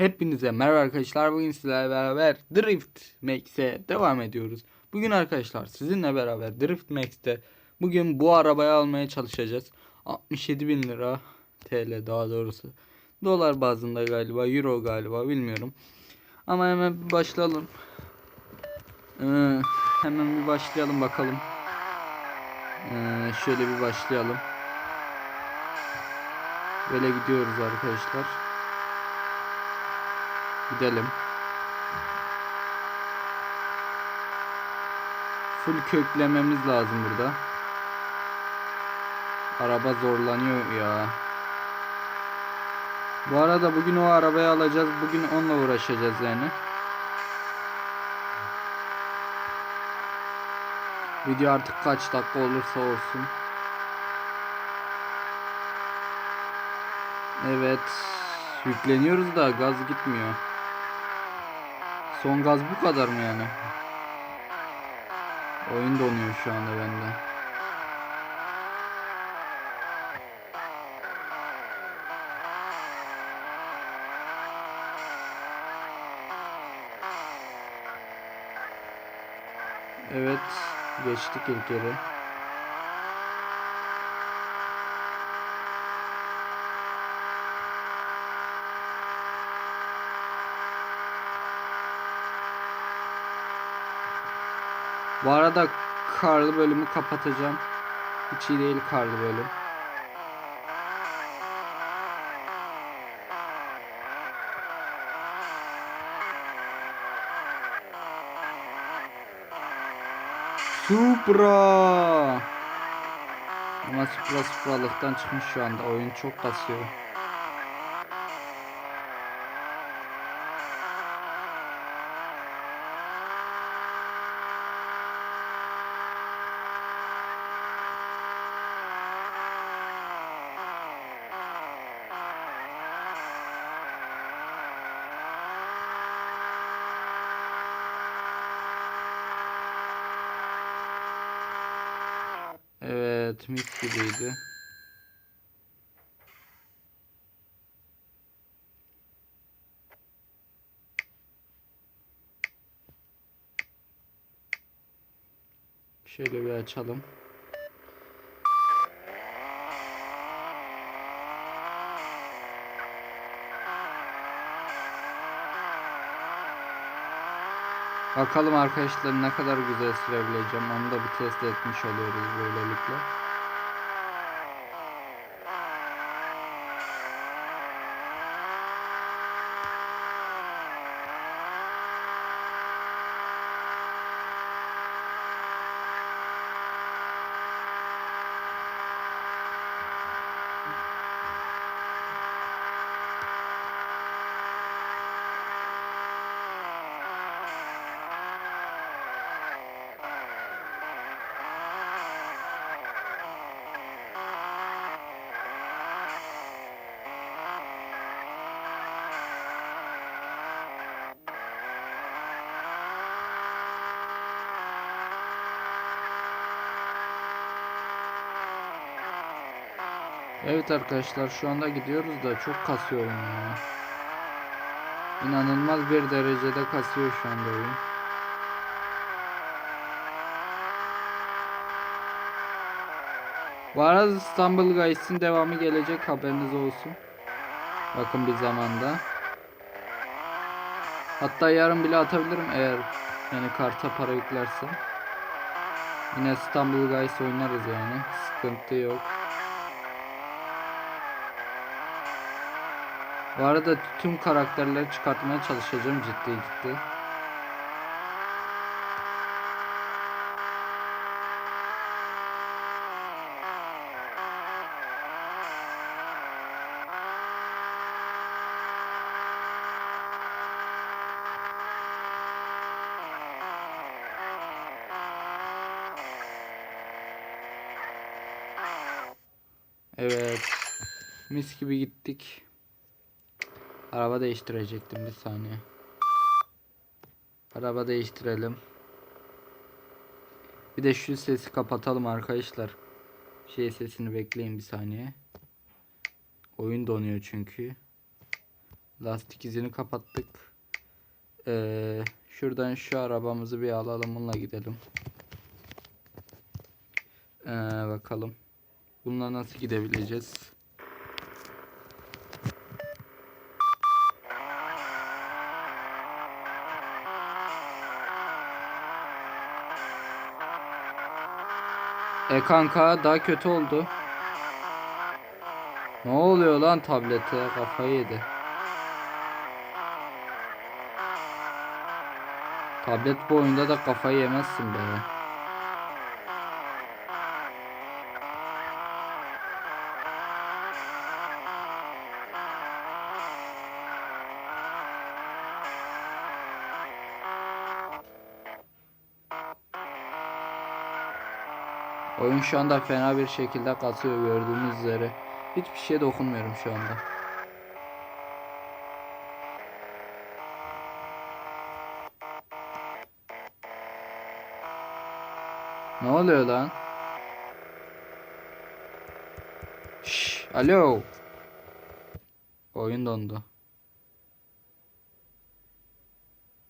Hepinize merhaba arkadaşlar. Bugün sizlerle beraber Drift Max'e devam ediyoruz. Bugün arkadaşlar sizinle beraber Drift Max'te bugün bu arabayı almaya çalışacağız. 67 bin lira TL daha doğrusu. Dolar bazında galiba, euro galiba bilmiyorum. Ama hemen bir başlayalım. Ee, hemen bir başlayalım bakalım. Ee, şöyle bir başlayalım. Böyle gidiyoruz arkadaşlar. Gidelim. Full köklememiz lazım burada. Araba zorlanıyor ya. Bu arada bugün o arabayı alacağız. Bugün onunla uğraşacağız yani. Video artık kaç dakika olursa olsun. Evet. Yükleniyoruz da gaz gitmiyor. Son gaz bu kadar mı yani? Oyun donuyor şu anda bende. Evet, geçtik ilk yere. Bu arada karlı bölümü kapatacağım. Hiç iyi değil karlı bölüm. Supra. Ama Supra Supra'lıktan çıkmış şu anda. Oyun çok kasıyor. Evet, gibiydi. Şöyle bir açalım. Bakalım arkadaşlar ne kadar güzel sürebileceğim. Onu da bir test etmiş oluyoruz böylelikle. Evet arkadaşlar şu anda gidiyoruz da çok kasıyor oyun ya. İnanılmaz bir derecede kasıyor şu anda oyun. Bu arada İstanbul Guys'ın devamı gelecek haberiniz olsun. Bakın bir zamanda. Hatta yarın bile atabilirim eğer yani karta para yüklersem. Yine İstanbul Guys oynarız yani. Sıkıntı yok. Bu arada tüm karakterleri çıkartmaya çalışacağım ciddi ciddi. Evet. Mis gibi gittik. Araba değiştirecektim bir saniye. Araba değiştirelim. Bir de şu sesi kapatalım arkadaşlar. Şey sesini bekleyin bir saniye. Oyun donuyor çünkü. Lastik izini kapattık. Ee, şuradan şu arabamızı bir alalım bununla gidelim. Ee, bakalım. Bununla nasıl gidebileceğiz? Kanka daha kötü oldu. Ne oluyor lan tablete? Kafayı yedi. Tablet bu oyunda da kafayı yemezsin be. Oyun şu anda fena bir şekilde kasıyor gördüğünüz üzere. Hiçbir şeye dokunmuyorum şu anda. Ne oluyor lan? Şş, alo. Oyun dondu.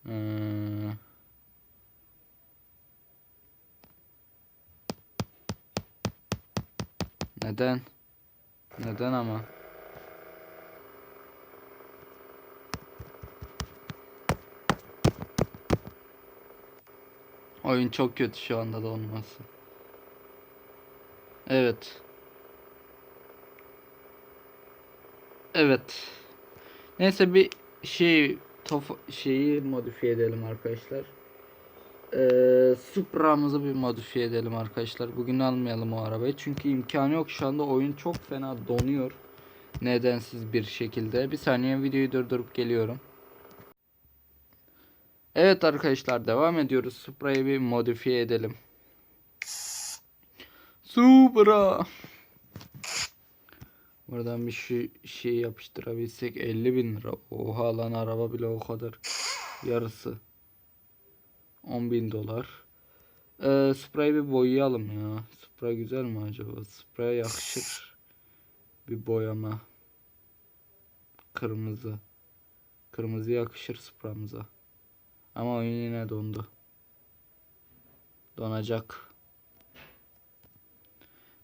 Hmm. Neden? Neden ama? Oyun çok kötü şu anda donması. Evet. Evet. Neyse bir şey tof şeyi modifiye edelim arkadaşlar. Ee, Supra'mızı bir modifiye edelim arkadaşlar. Bugün almayalım o arabayı. Çünkü imkanı yok. Şu anda oyun çok fena donuyor. Nedensiz bir şekilde. Bir saniye videoyu durdurup geliyorum. Evet arkadaşlar devam ediyoruz. Supra'yı bir modifiye edelim. Supra. Buradan bir şu şey yapıştırabilsek 50 bin lira. Oha lan araba bile o kadar. Yarısı. 10 bin dolar. Ee, Supra'yı bir boyayalım ya. Supra güzel mi acaba? Supra'ya yakışır. Bir boyama. Kırmızı. Kırmızı yakışır Supra'mıza. Ama oyun yine dondu. Donacak.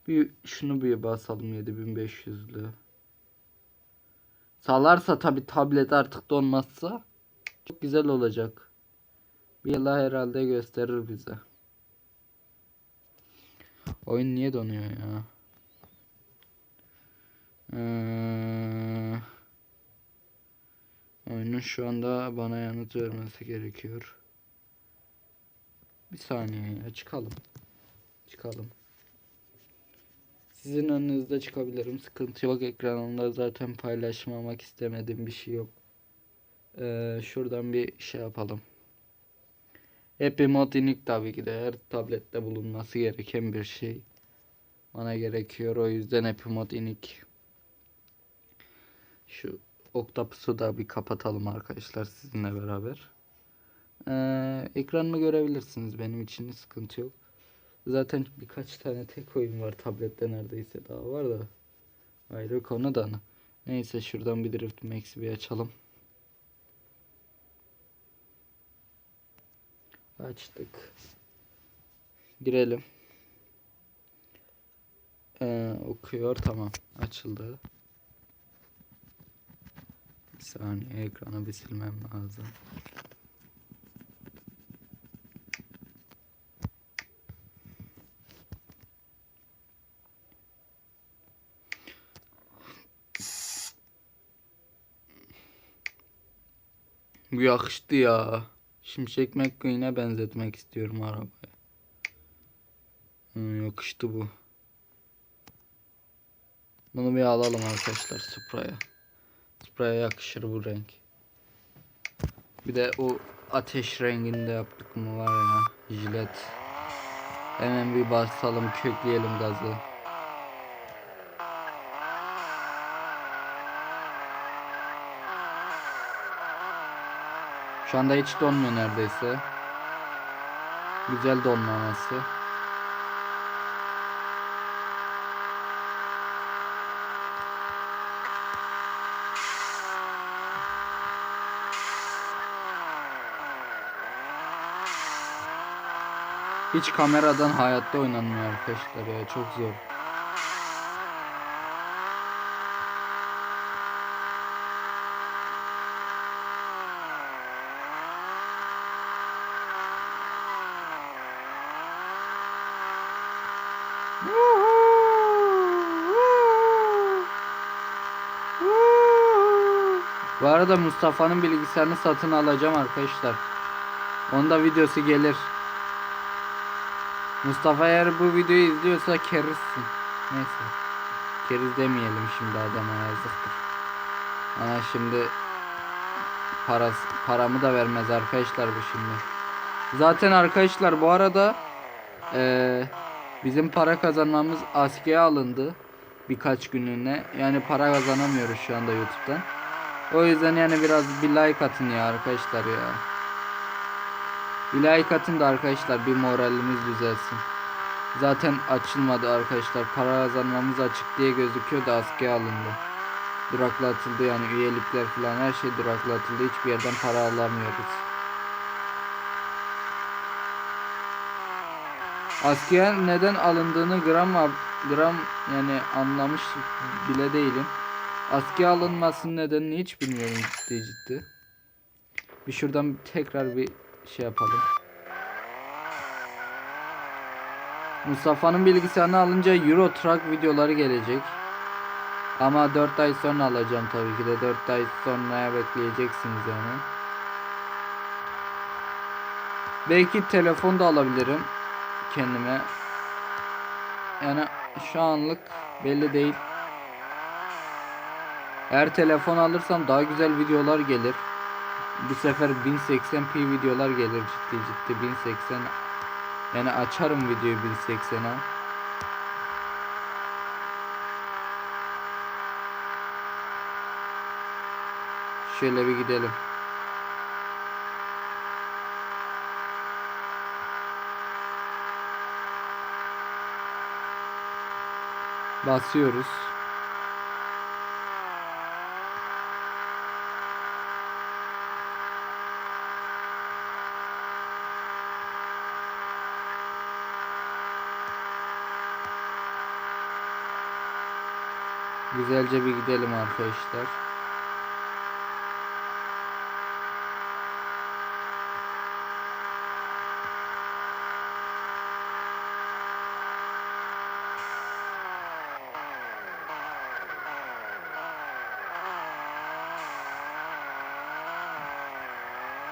Bir şunu bir basalım 7500'lü. Salarsa tabi tablet artık donmazsa çok güzel olacak. Yıla herhalde gösterir bize. Oyun niye donuyor ya? Ee, oyunun şu anda bana yanıt vermesi gerekiyor. Bir saniye ya çıkalım. Çıkalım. Sizin önünüzde çıkabilirim. Sıkıntı yok. Ekranımda zaten paylaşmamak istemediğim bir şey yok. Ee, şuradan bir şey yapalım. Unique tabii ki de her tablette bulunması gereken bir şey. Bana gerekiyor. O yüzden Unique. Şu Octopus'u da bir kapatalım arkadaşlar sizinle beraber. Ee, ekranımı görebilirsiniz. Benim için sıkıntı yok. Zaten birkaç tane tek oyun var tablette neredeyse daha var da. Ayrı konu da. Neyse şuradan bir Drift Max'i bir açalım. Açtık. Girelim. Ee, okuyor tamam açıldı. Bir saniye ekranı bir silmem lazım. Bu yakıştı ya. Şimşek McQueen'e benzetmek istiyorum arabayı. Hı, yakıştı bu. Bunu bir alalım arkadaşlar Supra'ya. Supra'ya yakışır bu renk. Bir de o ateş renginde yaptık mı var ya. Jilet. Hemen bir basalım kökleyelim gazı. Şu anda hiç donmuyor neredeyse. Güzel donmaması. Hiç kameradan hayatta oynanmıyor arkadaşlar ya çok zor. Bu arada Mustafa'nın bilgisayarını satın alacağım arkadaşlar. Onda videosu gelir. Mustafa eğer bu videoyu izliyorsa kerizsin. Neyse. Keriz demeyelim şimdi adama yazıktır. Ana şimdi parası, paramı da vermez arkadaşlar bu şimdi. Zaten arkadaşlar bu arada eee, bizim para kazanmamız askıya alındı. Birkaç günlüğüne. Yani para kazanamıyoruz şu anda YouTube'dan. O yüzden yani biraz bir like atın ya arkadaşlar ya. Bir like atın da arkadaşlar bir moralimiz düzelsin. Zaten açılmadı arkadaşlar. Para kazanmamız açık diye gözüküyor da askıya alındı. Duraklatıldı yani üyelikler falan her şey duraklatıldı. Hiçbir yerden para alamıyoruz. Askıya neden alındığını gram gram yani anlamış bile değilim. Askıya alınmasının nedenini hiç bilmiyorum ciddi ciddi. Bir şuradan tekrar bir şey yapalım. Mustafa'nın bilgisayarını alınca Euro Truck videoları gelecek. Ama 4 ay sonra alacağım tabii ki de 4 ay sonraya bekleyeceksiniz yani. Belki telefon da alabilirim kendime. Yani şu anlık belli değil. Eğer telefon alırsam daha güzel videolar gelir. Bu sefer 1080p videolar gelir ciddi ciddi 1080 yani açarım videoyu 1080'a. Şöyle bir gidelim. Basıyoruz. Güzelce bir gidelim arkadaşlar.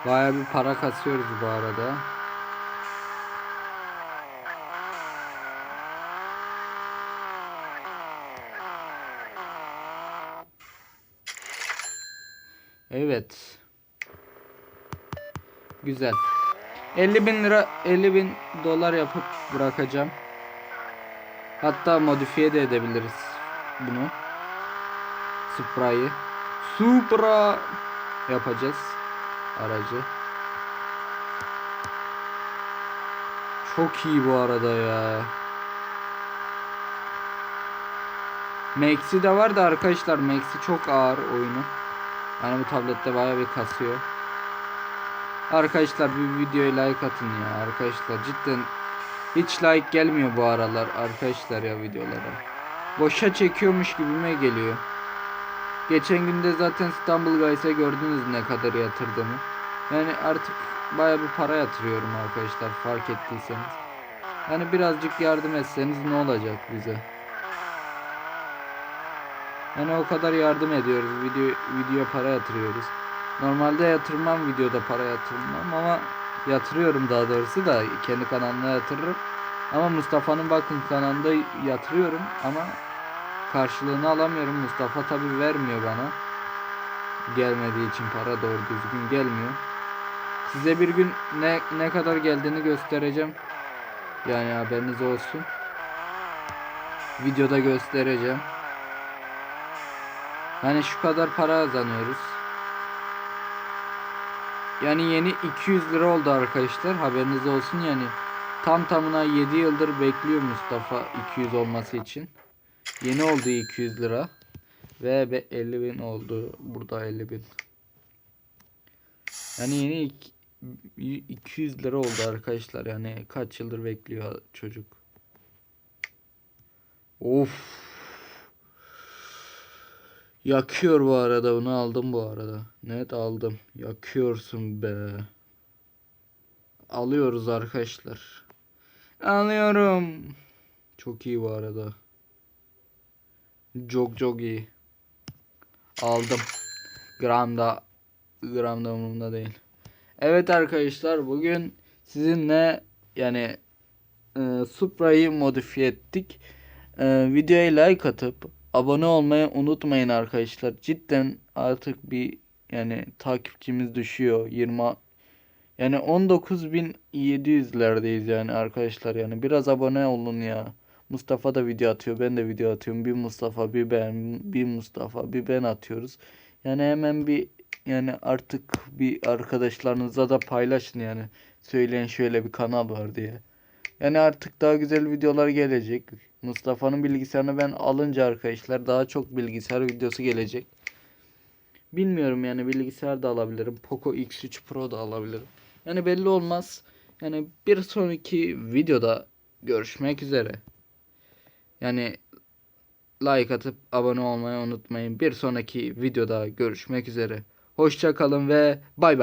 Baya bir para kasıyoruz bu arada. Evet. Güzel. 50 bin lira 50 bin dolar yapıp bırakacağım. Hatta modifiye de edebiliriz bunu. Supra'yı. Supra yapacağız aracı. Çok iyi bu arada ya. Max'i de var da arkadaşlar Max'i çok ağır oyunu. Yani bu tablette baya bir kasıyor. Arkadaşlar bir videoya like atın ya arkadaşlar cidden hiç like gelmiyor bu aralar arkadaşlar ya videolara. Boşa çekiyormuş gibime geliyor. Geçen günde zaten İstanbul Guys'a gördünüz ne kadar yatırdığımı. Yani artık baya bir para yatırıyorum arkadaşlar fark ettiyseniz. Yani birazcık yardım etseniz ne olacak bize? Yani o kadar yardım ediyoruz. Video video para yatırıyoruz. Normalde yatırmam videoda para yatırmam ama yatırıyorum daha doğrusu da kendi kanalına yatırırım. Ama Mustafa'nın bakın kanalında yatırıyorum ama karşılığını alamıyorum. Mustafa tabi vermiyor bana. Gelmediği için para doğru düzgün gelmiyor. Size bir gün ne ne kadar geldiğini göstereceğim. Yani haberiniz olsun. Videoda göstereceğim. Hani şu kadar para kazanıyoruz. Yani yeni 200 lira oldu arkadaşlar. Haberiniz olsun yani. Tam tamına 7 yıldır bekliyor Mustafa 200 olması için. Yeni oldu 200 lira. Ve be- 50 bin oldu. Burada 50 bin. Yani yeni ik- y- 200 lira oldu arkadaşlar yani kaç yıldır bekliyor çocuk. Of. Yakıyor bu arada bunu aldım bu arada. Net aldım. Yakıyorsun be. Alıyoruz arkadaşlar. Alıyorum. Çok iyi bu arada. Çok çok iyi. Aldım. Gramda gramda umurumda değil. Evet arkadaşlar bugün sizinle yani e, Supra'yı modifiye ettik. E, videoya like atıp abone olmayı unutmayın arkadaşlar. Cidden artık bir yani takipçimiz düşüyor. 20 yani 19.700'lerdeyiz yani arkadaşlar yani biraz abone olun ya. Mustafa da video atıyor, ben de video atıyorum. Bir Mustafa, bir ben, bir Mustafa, bir ben atıyoruz. Yani hemen bir yani artık bir arkadaşlarınıza da paylaşın yani. Söyleyin şöyle bir kanal var diye. Yani artık daha güzel videolar gelecek. Mustafa'nın bilgisayarını ben alınca arkadaşlar daha çok bilgisayar videosu gelecek. Bilmiyorum yani bilgisayar da alabilirim. Poco X3 Pro da alabilirim. Yani belli olmaz. Yani bir sonraki videoda görüşmek üzere. Yani like atıp abone olmayı unutmayın. Bir sonraki videoda görüşmek üzere. Hoşça kalın ve bay bay.